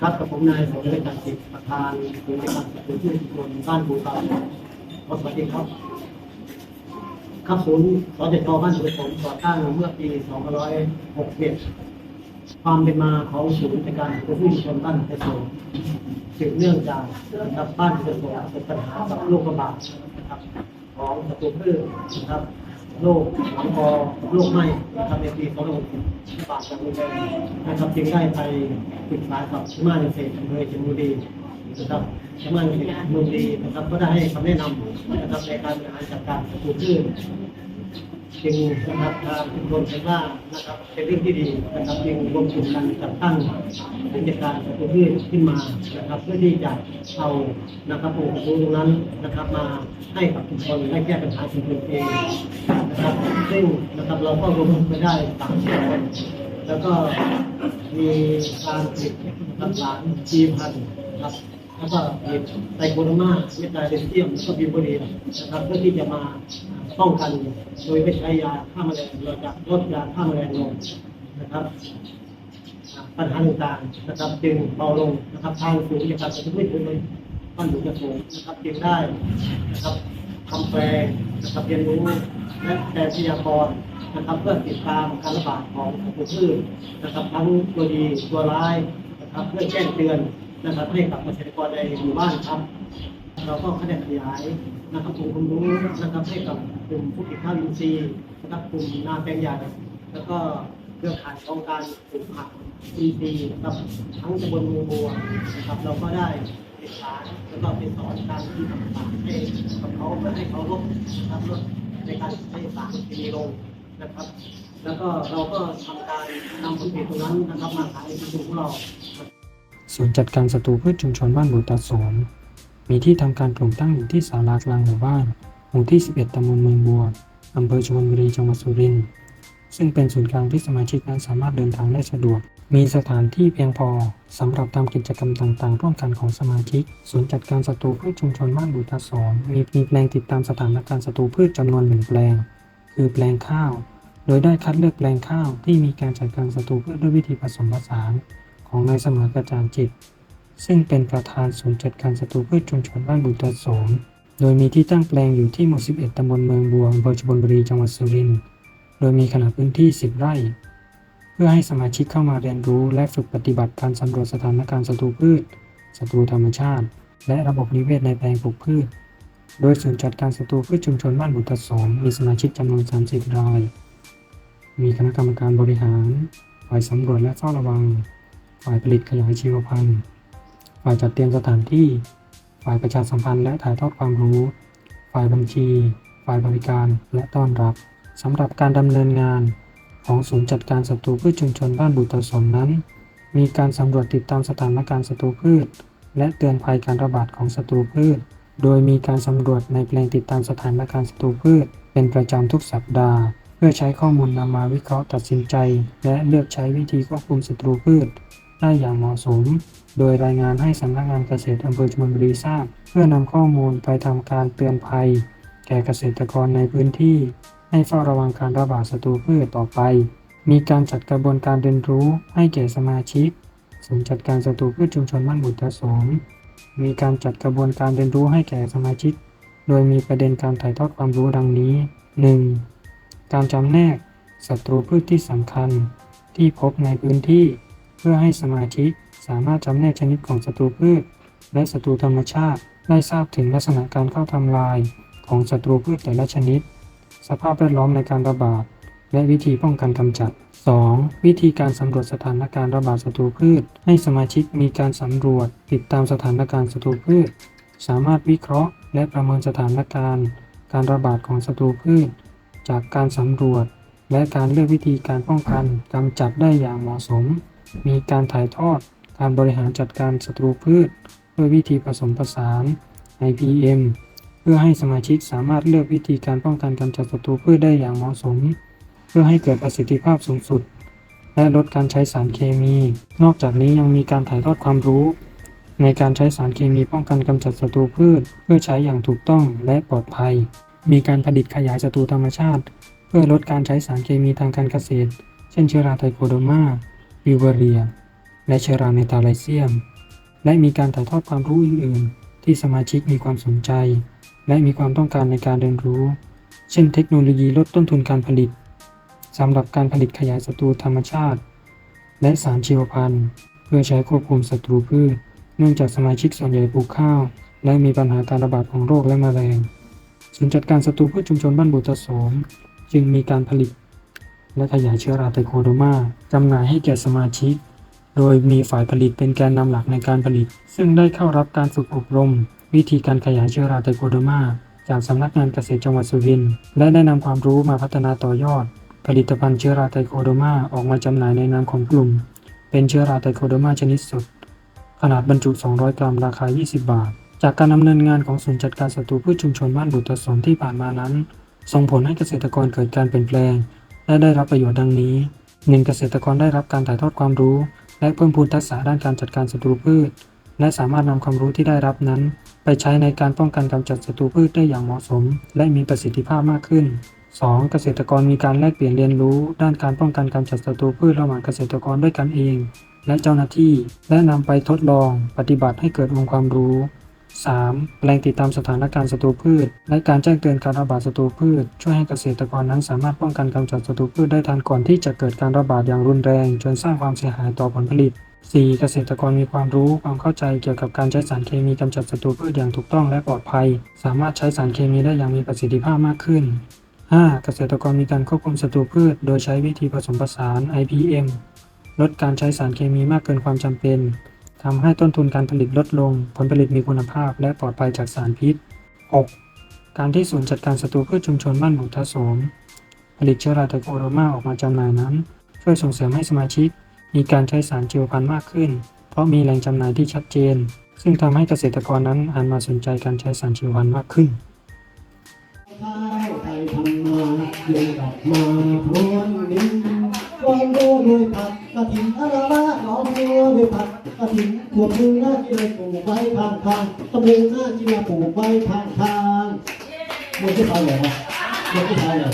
ครับกับผมนายสมเด็จการจิตประธานศูนย์ในการศึกษาที่ชุมชนบ้านบูตาสวัสดีครับ ครับศูนย์สจจบ้านสุขผมก่อตั้งเมื่อปี2561ความเป็นมาของศูนย์ในการศึกษาที่ชุมชนบ้านเกษตรสืบเนื่องจากนะครับบ้านเกษตรประสบปัญหากับโรคระบาดนะครับของศัตรูพืชนะครับ โรคหลังคอโรคไหม้นะครับในปี2560ระบาดจากมือแรงนะครับจึงได้ไปปรึกษากับชิมาเกษตรอำเภอเชียงบุรีนะครับชิมาเกษตรเมืองดีนะครับก็ได้ให้คำแนะนำนะครับในการบริหารจัดการศัตรูพืช จึงนะครับทางชุมชนเห็นว่านะครับเป็นเรื่องที่ดีนะครับจึงรวมกลุ่มกันจัดตั้งกิจการสัตว์พืชขึ้นมานะครับ เพื่อที่จะเอานะครับองค์ความรู้ตรงนั้นนะครับมาให้กับชุมชนได้แก้ปัญหาชุมชนเองนะครับซึ่งนะครับเราก็รวมไปได้สามสิบคนแล้วก็มีการผลิตนะครับหลานจีพันธุ์นครับ แล้วก็ไตโคโดมาเมตาเดนเทียมแล้วก็บิวโบเรีนะครับเพื่อที่จะมาป้องกันโดยไม่ใช้ยาฆ่าแมลงเราจะลดยาฆ่าแมลงลงนะครับปัญหาต่างๆนะครับจึงเบาลงนะครับทางศูนย์วิทยาการสัตว์พืชชุมชนบ้านหลวงกระโสงนะครับจึงได้นะครับทำแปลงนะครับเรียนรู้และแปลพยากรณ์นะครับเพื่อติดตามการระบาดของศัตรูพืชนะครับทั้งตัวดีตัวร้ายนะครับเพื่อแจ้งเตือน นะครับให้กับเกษตรกรในหมู่บ้านครับ เราก็ขยับขยายนะครับองค์ความรู้นะครับให้กับกลุ่มผู้ผลิตข้าวอินทรีย์นะครับกลุ่มนาแปลงใหญ่แล้วก็เครือข่ายของการปลูกผักอินทรีย์นะครับทั้งตำบลมืองบัวนะครับเราก็ได้ติดสารแล้วก็เป็นสอนการที่ต่างๆให้กับเขาเพื่อให้เขาลดนะครับลดในการใช้สารเคมีลงนะครับ แล้วก็เราก็ทำการนำผลผลิตตรงนั้นนะครับมาขายในชุมชนของเรา ศูนย์จัดการศัตรูพืชชุมชนบ้านบุตรสมมีที่ทำการปลูกตั้งอยู่ที่ศาลากลางหมู่บ้าน หมู่ที่ 11ตำบลเมืองบัวอำเภอชลบุรีจังหวัดสุรินทร์ซึ่งเป็นศูนย์กลางที่สมาชิกนั้นสามารถเดินทางได้สะดวก มีสถานที่เพียงพอสำหรับทำกิจกรรมต่างๆ ร่วมกันของสมาชิก ศูนย์จัดการศัตรูพืชชุมชนบ้านบุตรสมมีมีแปลงติดตามสถานการณ์ศัตรูพืชจำนวนหนึ่งแปลง คือแปลงข้าว โดยได้คัดเลือกแปลงข้าวที่มีการจัดการศัตรูพืชด้วยวิธีผสมผสาน ของนายสมอกระจางจิต ซึ่งเป็นประธานศูนย์จัดการศัตรูพืชชุมชนบ้านบุตรสมโดยมีที่ตั้งแปลงอยู่ที่หมู่ 11 ตำบลเมืองบัวอำเภอชลบุรีจังหวัดสุรินทร์ โดยมีขนาดพื้นที่ 10 ไร่ เพื่อให้สมาชิกเข้ามาเรียนรู้และฝึกปฏิบัติการสำรวจสถานการณ์ศัตรูพืช ศัตรูธรรมชาติ และระบบนิเวศในแปลงปลูกพืช โดยศูนย์จัดการศัตรูพืชชุมชนบ้านบุตรสมมีสมาชิกจำนวน 30 ราย มีคณะกรรมการบริหารฝ่ายสำรวจและเฝ้าระวัง ฝ่ายผลิตขยายชีวพันธุ์ฝ่ายจัดเตรียมสถานที่ ฝ่ายประชาสัมพันธ์และถ่ายทอดความรู้ ฝ่ายบัญชี ฝ่ายบริการและต้อนรับสำหรับการดำเนินงานของศูนย์จัดการศัตรูพืชชุมชนบ้านบุตรสมนั้น มีการสำรวจติดตามสถานการณ์ศัตรูพืช และเตือนภัยการระบาดของศัตรูพืช โดยมีการสำรวจในแปลงติดตามสถานการณ์ศัตรูพืช เป็นประจำทุกสัปดาห์ เพื่อใช้ข้อมูลนำมาวิเคราะห์ตัดสินใจ และเลือกใช้วิธีควบคุมศัตรูพืช ได้อย่างเหมาะสม โดยรายงานให้สำนักงานเกษตรอำเภอชลบุรีทราบ เพื่อนำข้อมูลไปทำการเตือนภัย แก่เกษตรกรในพื้นที่ ให้เฝ้าระวังการระบาดศัตรูพืชต่อไป มีการจัดกระบวนการเรียนรู้ให้แก่สมาชิกศูนย์จัดการศัตรูพืชชุมชนบ้านบุตรสมมีการจัดกระบวนการเรียนรู้ให้แก่สมาชิก โดยมีประเด็นการถ่ายทอดความรู้ดังนี้ 1. การจำแนกศัตรูพืชที่สำคัญที่พบในพื้นที่ เพื่อให้สมาชิกสามารถจำแนกชนิดของศัตรูพืช และศัตรูธรรมชาติ ได้ทราบถึงลักษณะการเข้าทำลายของศัตรูพืชแต่ละชนิด สภาพแวดล้อมในการระบาด และวิธีป้องกันกำจัด 2. วิธีการสำรวจสถานการณ์ระบาดศัตรูพืช ให้สมาชิกมีการสำรวจ ติดตามสถานการณ์ศัตรูพืช สามารถวิเคราะห์ และประเมินสถานการณ์ การระบาดของศัตรูพืช จากการสำรวจ และการเลือกวิธีการป้องกันกำจัดได้อย่างเหมาะสม มีการถ่ายทอดการบริหารจัดการศัตรูพืช ด้วยวิธีผสมผสาน IPM เพื่อให้สมาชิกสามารถเลือกวิธีการป้องกันกำจัดศัตรูพืชได้อย่างเหมาะสม เพื่อให้เกิดประสิทธิภาพสูงสุด และลดการใช้สารเคมี นอกจากนี้ยังมีการถ่ายทอดความรู้ ในการใช้สารเคมีป้องกันกำจัดศัตรูพืช เพื่อใช้อย่างถูกต้องและปลอดภัย มีการผลิตขยายศัตรูธรรมชาติ เพื่อลดการใช้สารเคมีทางการเกษตร เช่นเชื้อราไทโคโดมา วิวเวเรีย และเชราเมตาไลเซียม และมีการถ่ายทอดความรู้อื่นๆ ที่สมาชิกมีความสนใจ และมีความต้องการในการเรียนรู้ เช่นเทคโนโลยีลดต้นทุนการผลิตสำหรับการผลิตขยายศัตรูธรรมชาติ และสารชีวพันธุ์ เพื่อใช้ควบคุมศัตรูพืช เนื่องจากสมาชิกส่วนใหญ่ปลูกข้าว และมีปัญหาการระบาดของโรคและแมลงศูนย์จัดการศัตรูพืชชุมชนบ้านบุตรสม จึงมีการผลิต และขยายเชื้อราไตโคโดมาจำหน่ายให้แก่สมาชิก โดยมีฝ่ายผลิตเป็นแกนนำหลักในการผลิต ซึ่งได้เข้ารับการฝึกอบรม วิธีการขยายเชื้อราไตโคโดมาจากสำนักงานเกษตรจังหวัดสุรินทร์และได้นำความรู้มาพัฒนาต่อยอด ผลิตภัณฑ์เชื้อราไตโคโดมาออกมาจำหน่ายในนามของกลุ่ม เป็นเชื้อราไตโคโดมาชนิดสด ขนาดบรรจุ 200 กรัมราคา 20 บาท จากการดำเนินงานของศูนย์จัดการศัตรูพืชชุมชนบ้านบุตรสนที่ผ่านมานั้น ส่งผลให้เกษตรกรเกิดการเปลี่ยนแปลง และได้รับประโยชน์ดังนี้ 1. เกษตรกรได้รับการถ่ายทอดความรู้ และเพิ่มพูนทักษะด้านการจัดการศัตรูพืช และสามารถนำความรู้ที่ได้รับนั้น ไปใช้ในการป้องกันกำจัดศัตรูพืชได้อย่างเหมาะสม และมีประสิทธิภาพมากขึ้น 2. เกษตรกรมีการแลกเปลี่ยนเรียนรู้ ด้านการป้องกันกำจัดศัตรูพืชระหว่างเกษตรกรด้วยกันเอง และเจ้าหน้าที่ และนำไปทดลอง ปฏิบัติให้เกิดองค์ความรู้ 3. แรงติดตามสถานการณ์ศัตรูพืช และการแจ้งเตือนการระบาดศัตรูพืช ช่วยให้เกษตรกรนั้นสามารถป้องกันกำจัดศัตรูพืชได้ทันก่อนที่จะเกิดการระบาดอย่างรุนแรง จนสร้างความเสียหายต่อผลผลิต 4. เกษตรกรมีความรู้ความเข้าใจเกี่ยวกับการใช้สารเคมีกำจัดศัตรูพืชอย่างถูกต้องและปลอดภัย สามารถใช้สารเคมีได้อย่างมีประสิทธิภาพมากขึ้น 5. เกษตรกรมีการควบคุมศัตรูพืช โดยใช้วิธีผสมผสาน IPM ลดการใช้สารเคมีมากเกินความจำเป็น ทำให้ต้นทุนการผลิตลดลง ผลผลิตมีคุณภาพและปลอดภัยจากสารพิษ 6. การที่ศูนย์จัดการศัตรูพืชชุมชนบ้านบุตรสม ผลิตเชื้อราไตโคโดมาออกมาจำหน่ายนั้น ช่วยส่งเสริมให้สมาชิก มีการใช้สารชีวพันธุ์มากขึ้น เพราะมีแหล่งจำหน่ายที่ชัดเจน ซึ่งทำให้เกษตรกรนั้นหันมาสนใจการใช้สารชีวพันธุ์มากขึ้นข้าวไทยทำมาเย็นกลับมาพรวนดินวางโดด้วยผักกระถิ่นอาราวะหอมโดด้วยผัก กระถิ่นถั่วพึงหน้ากินเลยปลูกไว้ทางทางตะลึงหน้ากินเลยปลูกไว้ทางทางเมื่อที่ทายเหรอเมื่อที่ทายเหรอ